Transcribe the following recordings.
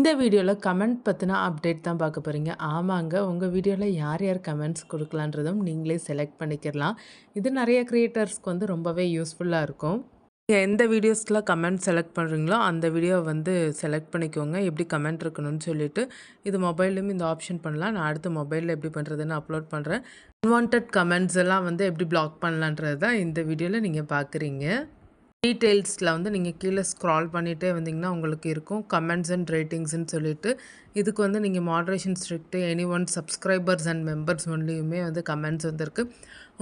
இந்த வீடியோவில் கமெண்ட் பற்றின அப்டேட் தான் பார்க்க போகிறீங்க ஆமாங்க உங்கள் வீடியோவில் யார் யார் கமெண்ட்ஸ் கொடுக்கலான்றதும் நீங்களே செலக்ட் பண்ணிக்கிறலாம் இது நிறைய க்ரியேட்டர்ஸ்க்கு வந்து ரொம்பவே யூஸ்ஃபுல்லாக இருக்கும். நீங்கள் எந்த வீடியோஸ்க்கெலாம் கமெண்ட் செலக்ட் பண்ணுறீங்களோ அந்த வீடியோவை வந்து செலக்ட் பண்ணிக்கோங்க. எப்படி கமெண்ட் இருக்கணும்னு சொல்லிட்டு இது மொபைல்லையும் இந்த ஆப்ஷன் பண்ணலாம். நான் அடுத்த மொபைலில் எப்படி பண்ணுறதுன்னு அப்லோட் பண்ணுறேன் அன்வான்ட் கமெண்ட்ஸ் எல்லாம் வந்து எப்படி பிளாக் பண்ணலான்றது தான் இந்த வீடியோவில் நீங்கள் பார்க்குறீங்க. டீட்டெயில்ஸில் வந்து நீங்கள் கீழே ஸ்க்ரால் பண்ணிகிட்டே வந்தீங்கன்னா உங்களுக்கு இருக்கும். கமெண்ட்ஸ் அண்ட் ரேட்டிங்ஸ்னு சொல்லிட்டு. இதுக்கு வந்து நீங்கள் moderation strict any one subscribers and members ஒன்லேயுமே வந்து கமெண்ட்ஸ் வந்திருக்கு.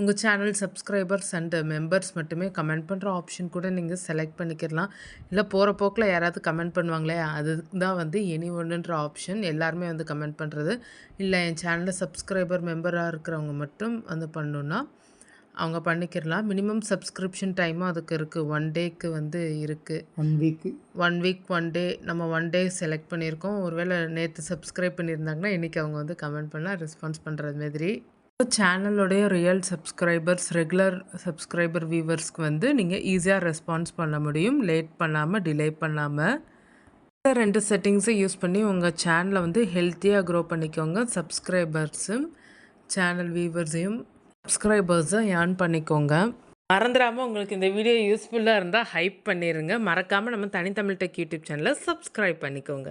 உங்கள் சேனல் சப்ஸ்கிரைபர்ஸ் அண்ட் மெம்பர்ஸ் மட்டுமே கமெண்ட் பண்ணுற ஆப்ஷன் கூட நீங்கள் செலக்ட் பண்ணிக்கிடலாம். இல்லை போகிற போக்கில் யாராவது கமெண்ட் பண்ணுவாங்களே அதுக்கு தான் வந்து எனி ஒன்றுன்ற ஆப்ஷன் எல்லாருமே வந்து கமெண்ட் பண்ணுறது இல்லை என் சேனலில் சப்ஸ்கிரைபர் மெம்பராக இருக்கிறவங்க மட்டும் வந்து பண்ணணுன்னா அவங்க பண்ணிக்கிறலாம் மினிமம் சப்ஸ்கிரிப்ஷன் டைமும் அதுக்கு இருக்குது ஒன் டேக்கு வந்து இருக்குது one week one week one day நம்ம ஒன் டே செலக்ட் பண்ணியிருக்கோம். ஒருவேளை நேற்று சப்ஸ்கிரைப் பண்ணியிருந்தாங்கன்னா இன்றைக்கி அவங்க வந்து கமெண்ட் பண்ணால் ரெஸ்பான்ஸ் பண்ணுறது மாதிரி. சேனலோடைய ரியல் சப்ஸ்கிரைபர்ஸ் ரெகுலர் சப்ஸ்கிரைபர் வியூவர்ஸ்க்கு வந்து நீங்கள் ஈஸியாக ரெஸ்பான்ஸ் பண்ண முடியும். லேட் பண்ணாமல் டிலே பண்ணாமல் இந்த ரெண்டு செட்டிங்ஸை யூஸ் பண்ணி உங்கள் சேனலை வந்து ஹெல்த்தியாக க்ரோ பண்ணிக்கோங்க. சப்ஸ்கிரைபர்ஸும் சேனல் வியூவர்ஸையும் சப்ஸ்கிரைபர்ஸை ஏர்ன் பண்ணிக்கோங்க. மறந்துடாமல் உங்களுக்கு இந்த வீடியோ யூஸ்ஃபுல்லாக இருந்தால் ஹைப் பண்ணிடுங்க மறக்காமல் நம்ம தனித்தமிழ் டெக் யூடியூப் சேனலை சப்ஸ்கிரைப் பண்ணிக்கோங்க.